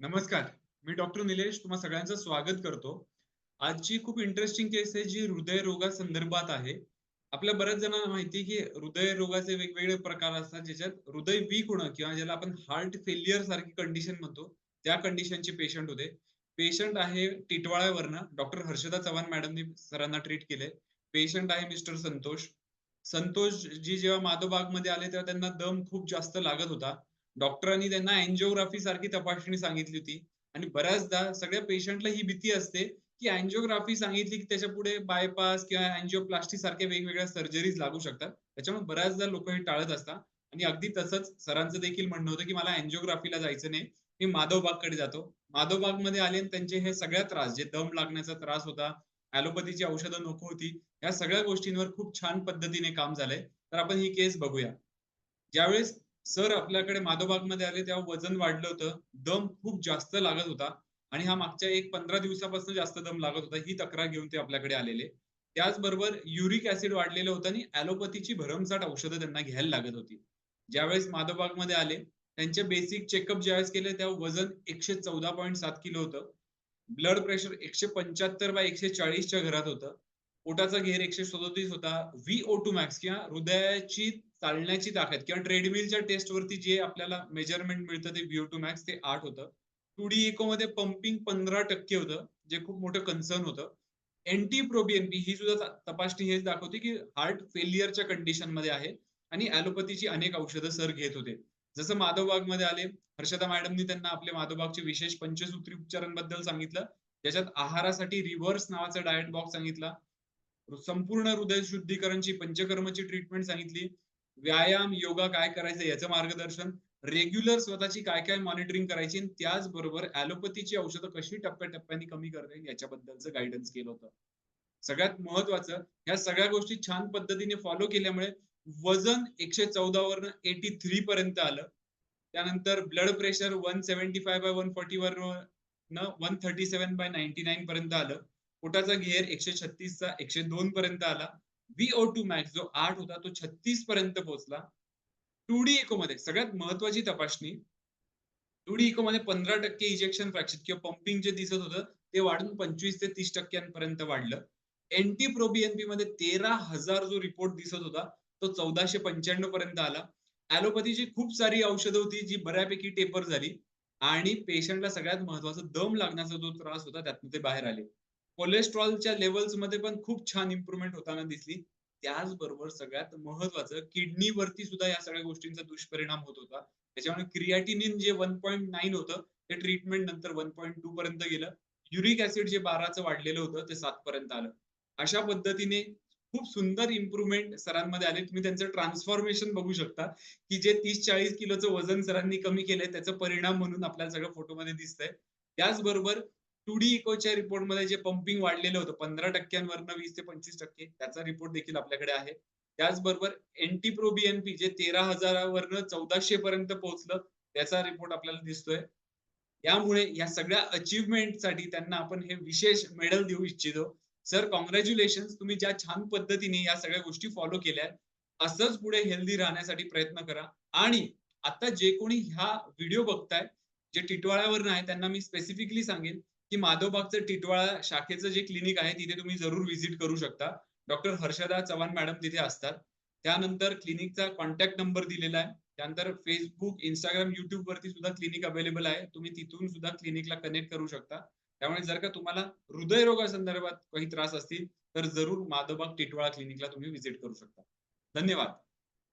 नमस्कार मी डॉक्टर निलेश तुम्हा सगळ्यांचं स्वागत करतो. आजची खूप इंटरेस्टिंग केस आहे जी हृदयरोगा संदर्भात आहे. आपल्या बऱ्याच जणांना माहिती की हृदयरोगाचे वेगवेगळे प्रकार असतात ज्याच्यात हृदय वीक होणं किंवा ज्याला आपण हार्ट फेलियर सारखी कंडिशन म्हणतो त्या कंडिशनचे पेशंट होते. पेशंट आहे टिटवाळ्यावरनं डॉक्टर हर्षदा चव्हाण मॅडमनी सरांना ट्रीट केले पेशंट आहे मिस्टर संतोष. संतोष जी जेव्हा माधवबागमध्ये आले तेव्हा त्यांना दम खूप जास्त लागत होता. डॉक्टरांनी त्यांना अँजिओग्राफी सारखी तपासणी सांगितली होती. आणि बऱ्याचदा सगळ्या पेशंटला ही भीती असते की अँजिओग्राफी सांगितली की त्याच्या पुढे बायपास किंवा अँजिओप्लास्टी सारख्या वेगवेगळ्या सर्जरीज लागू शकतात. त्याच्यामुळे बऱ्याचदा लोक हे टाळत असतात. आणि अगदी तसंच सरांचं देखील म्हणणं होतं की मला अँजिओग्राफीला जायचं नाही. मी माधवबागकडे जातो. माधवबागमध्ये आले आणि त्यांचे हे सगळ्या त्रास जे दम लागण्याचा त्रास होता ऍलोपॅथीची औषधं नको होती या सगळ्या गोष्टींवर खूप छान पद्धतीने काम झालंय. तर आपण ही केस बघूया. ज्यावेळेस सर आपल्याकडे माधोबागमध्ये आले तेव्हा वजन वाढलं होतं दम खूप जास्त लागत होता आणि हा मागच्या एक पंधरा दिवसापासून जास्त दम लागत होता ही तक्रार घेऊन ते आपल्याकडे आलेले. त्याचबरोबर युरिक ऍसिड वाढलेलं होतं आणि ऍलोपॅथीची भरमसाठ औषधं त्यांना घ्यायला लागत होती. ज्यावेळेस माधोबागमध्ये आले त्यांचे बेसिक चेकअप ज्यावेळेस केले तेव्हा वजन एकशे चौदा पॉईंट सात किलो होतं ब्लड प्रेशर एकशे पंच्याहत्तर बाय एकशे चाळीसच्या घरात होतं पोटाचा घेर एकशे सदोतीस होता. व्ही ओ टू मॅक्स किंवा हृदयाची चालण्याची ताकद किंवा ट्रेडमिलच्या टेस्ट वरती जे आपल्याला मेजरमेंट मिळतं ते व्ही टू मॅक्स ते आठ होतं. टू डी इको मध्ये पंपिंग पंधरा टक्के होतं जे खूप मोठं कन्सर्न होतं. एनटी प्रोबीएनपी ही सुद्धा तपासणी हेच दाखवते की हार्ट फेलियरच्या कंडिशनमध्ये आहे आणि ॲलोपॅथीची अनेक औषधं सर घेत होते. जसं माधवबागमध्ये आले हर्षदा मॅडमनी त्यांना आपले माधवबागचे विशेष पंचसूत्री उपचारांबद्दल सांगितलं. ज्याच्यात आहारासाठी रिव्हर्स नावाचा डायट बॉक्स सांगितला. संपूर्ण हृदय शुद्धीकरणची पंचकर्मची ट्रीटमेंट सांगितली. व्यायाम योगा काय करायचं याचं मार्गदर्शन. रेग्युलर स्वतःची काय काय मॉनिटरिंग करायची आणि त्याचबरोबर ऍलोपॅथीची औषधं कशी टप्प्याटप्प्याने कमी करता येईल याच्याबद्दलचं गायडन्स केलं होतं. सगळ्यात महत्वाचं ह्या सगळ्या गोष्टी छान पद्धतीने फॉलो केल्यामुळे वजन एकशे चौदा वरन एटी थ्री पर्यंत आलं. त्यानंतर blood pressure one seventy five by one forty वर one thirty seven by ninety nine पर्यंत आलं. पोटाचा घेर एकशे छत्तीसचा एकशे दोन पर्यंत आला. व्ही ओ टू मॅक्स जो आठ होता तो छत्तीस पर्यंत पोहोचला. टू डी इको मध्ये सगळ्यात महत्वाची तपासणी. टू डी इको मध्ये पंधरा टक्के इजेक्शन फ्रॅक्शन किंवा पंपिंग जे दिसत होतं ते वाढून पंचवीस ते तीस टक्क्यांपर्यंत वाढलं. एनटी प्रोबीएनपी मध्ये तेरा हजार जो रिपोर्ट दिसत होता तो चौदाशे पंच्याण्णव पर्यंत आला. ऍलोपॅथीची खूप सारी औषधं होती जी बऱ्यापैकी टेपर झाली. आणि पेशंटला सगळ्यात महत्त्वाचा दम लागण्याचा जो त्रास होता त्यातून ते बाहेर आले. कोलेस्ट्रॉलच्या लेवल्समध्ये पण खूप छान इम्प्रुव्हमेंट होताना दिसली. त्याचबरोबर सगळ्यात महत्वाचं किडनीवरती सुद्धा या सगळ्या गोष्टींचा दुष्परिणाम होत होता. त्याच्यामुळे क्रियाटिनिन जे वन पॉईंट नाईन होतं ते ट्रीटमेंट नंतर वन पॉईंट टू पर्यंत गेलं. युरिक ऍसिड जे बाराचं वाढलेलं होतं ते सात पर्यंत आलं. अशा पद्धतीने खूप सुंदर इम्प्रुव्हमेंट सरांमध्ये आले. तुम्ही त्यांचं ट्रान्सफॉर्मेशन बघू शकता. की जे तीस चाळीस किलोचं वजन सरांनी कमी केलंय त्याचा परिणाम म्हणून आपल्याला सगळं फोटोमध्ये दिसतंय. त्याचबरोबर टू डी इकोच्या रिपोर्टमध्ये जे पंपिंग वाढलेलं होतं पंधरा टक्क्यांवरनं वीस ते पंचवीस टक्के त्याचा रिपोर्ट देखील आपल्याकडे आहे. त्याचबरोबर एनटी प्रोबीएनपी जे तेरा हजारावरनं चौदाशे पर्यंत पोहोचलं त्याचा रिपोर्ट आपल्याला दिसतोय. यामुळे या सगळ्या अचीवमेंटसाठी त्यांना आपण हे विशेष मेडल देऊ इच्छितो. सर कॉंग्रॅच्युलेशन तुम्ही ज्या छान पद्धतीने या सगळ्या गोष्टी फॉलो केल्या असंच पुढे हेल्दी राहण्यासाठी प्रयत्न करा. आणि आता जे कोणी ह्या व्हिडिओ बघताय जे टिटवाळ्यावर आहे त्यांना मी स्पेसिफिकली सांगेन की माधवबागचं टिटवाळा शाखेचं जे क्लिनिक आहे तिथे तुम्ही जरूर व्हिजिट करू शकता. डॉक्टर हर्षदा चव्हाण मॅडम तिथे असतात. त्यानंतर क्लिनिकचा कॉन्टॅक्ट नंबर दिलेला आहे. त्यानंतर फेसबुक इंस्टाग्राम युट्यूब वरती सुद्धा क्लिनिक अवेलेबल आहे. तुम्ही तिथून सुद्धा क्लिनिकला कनेक्ट करू शकता. त्यामुळे जर का तुम्हाला हृदयरोगासंदर्भात काही त्रास असतील तर जरूर माधवबाग टिटवाळा क्लिनिकला तुम्ही व्हिजिट करू शकता. धन्यवाद.